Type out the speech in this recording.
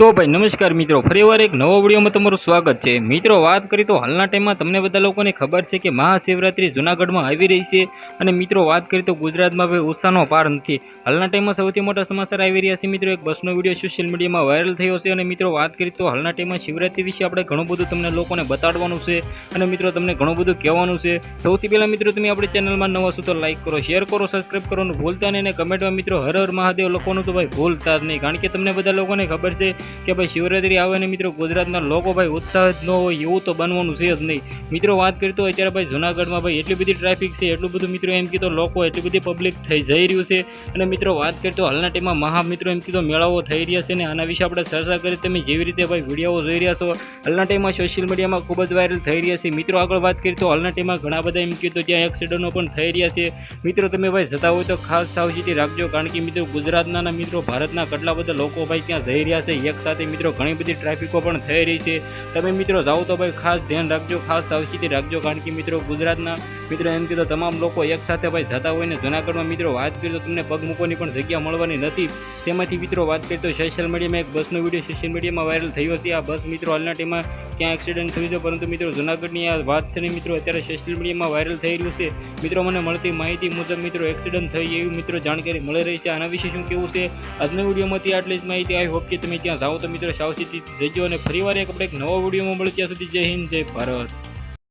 તો ભાઈ નમસ્કાર મિત્રો ફરીવાર એક નવો વિડીયોમાં તમારું સ્વાગત છે. મિત્રો, વાત કરી તો હાલના ટાઈમમાં તમને બધા લોકોને ખબર છે કે મહાશિવરાત્રી જૂનાગઢમાં આવી રહી છે અને મિત્રો, વાત કરી તો ગુજરાતમાં ભાઈ ઉત્સાહનો પાર નથી. હાલના ટાઈમમાં સૌથી મોટા સમાચાર આવી રહ્યા છે મિત્રો, એક બસનો વીડિયો સોશિયલ મીડિયામાં વાયરલ થયો છે અને મિત્રો, વાત કરી તો હાલના ટાઈમમાં શિવરાત્રી વિશે આપણે ઘણું બધું તમને લોકોને બતાડવાનું છે અને મિત્રો, તમને ઘણું બધું કહેવાનું છે. સૌથી પહેલાં મિત્રો, તમે આપણી ચેનલમાં નવા છો તો લાઈક કરો શેર કરો સબસ્ક્રાઈબ કરવાનું ભૂલતા નહીં અને કમેન્ટમાં મિત્રો, હર હર મહાદેવ લખવાનું તો ભાઈ ભૂલતા જ નહીં. કારણ કે તમને બધા લોકોને ખબર છે કે ભાઈ શિવરાત્રી આવે ને મિત્રો ગુજરાતના લોકો ભાઈ ઉત્સાહ જ ન હોય એવું તો બનવાનું છે જ નહીં. મિત્રો વાત કરીએ તો અત્યારે ભાઈ જુનાગઢમાં ભાઈ એટલી બધી ટ્રાફિક છે, એટલું બધું મિત્રો એમ કીધું લોકો એટલી બધી પબ્લિક થઈ જઈ રહ્યું છે. અને મિત્રો વાત કરીએ તો હાલના ટાઈમમાં મહામિત્રો એમ કીધું મેળાઓ થઈ રહ્યા છે ને આના વિશે આપણે ચર્ચા કરી. તમે જેવી રીતે ભાઈ વીડિયો જોઈ રહ્યા છો, હાલના ટાઈમમાં સોશિયલ મીડિયામાં ખૂબ જ વાયરલ થઈ રહ્યા છે. મિત્રો આગળ વાત કરીએ તો હાલના ટાઈમમાં ઘણા બધા એમ કીધું ત્યાં એક્સિડન્ટો પણ થઈ રહ્યા છે. મિત્રો તમે ભાઈ જતા હોય તો ખાસ સાવચેતી રાખજો, કારણ કે મિત્રો ગુજરાતના મિત્રો ભારતના કેટલા બધા લોકો ભાઈ ત્યાં જઈ રહ્યા છે. એક સાથે મિત્રો ઘણી બધી ટ્રાફિકો પણ થઈ રહી છે. તમે મિત્રો જાઓ તો ભાઈ ખાસ ધ્યાન રાખજો, ખાસ સાવચેતી રાખજો, કારણ કે મિત્રો ગુજરાતના મિત્રો એમ કીધું તમામ લોકો એકસાથે ભાઈ જતા હોય ને જૂનાગઢમાં મિત્રો વાત કરીએ તો તમને પગ મૂકવાની પણ જગ્યા મળવાની નથી. તેમાંથી મિત્રો વાત કરીએ તો સોશિયલ મીડિયામાં એક બસનો વીડિયો સોશિયલ મીડિયામાં વાયરલ થયો છે. આ બસ મિત્રો હાલના ટાઈમમાં ક્યાં એક્સિડન્ટ થયું છે? પરંતુ મિત્રો, જૂનાગઢની આ વાત છે ને મિત્રો, અત્યારે સોશિયલ મીડિયામાં વાયરલ થઈ રહ્યું છે. મિત્રો, મને મળતી માહિતી મુજબ મિત્રો એક્સિડન્ટ થઈ એવી મિત્રો જાણકારી મળી રહી છે. આના વિશે શું કેવું છે? આજના વિડીયોમાંથી આટલી જ માહિતી. આવી હોપ કે તમે ત્યાં જાઓ તો મિત્રો, સાવચેતી જજો અને ફરીવાર એક આપણે એક નવો વિડીયોમાં મળે ત્યાં સુધી જય હિન્દ, જય ભારત.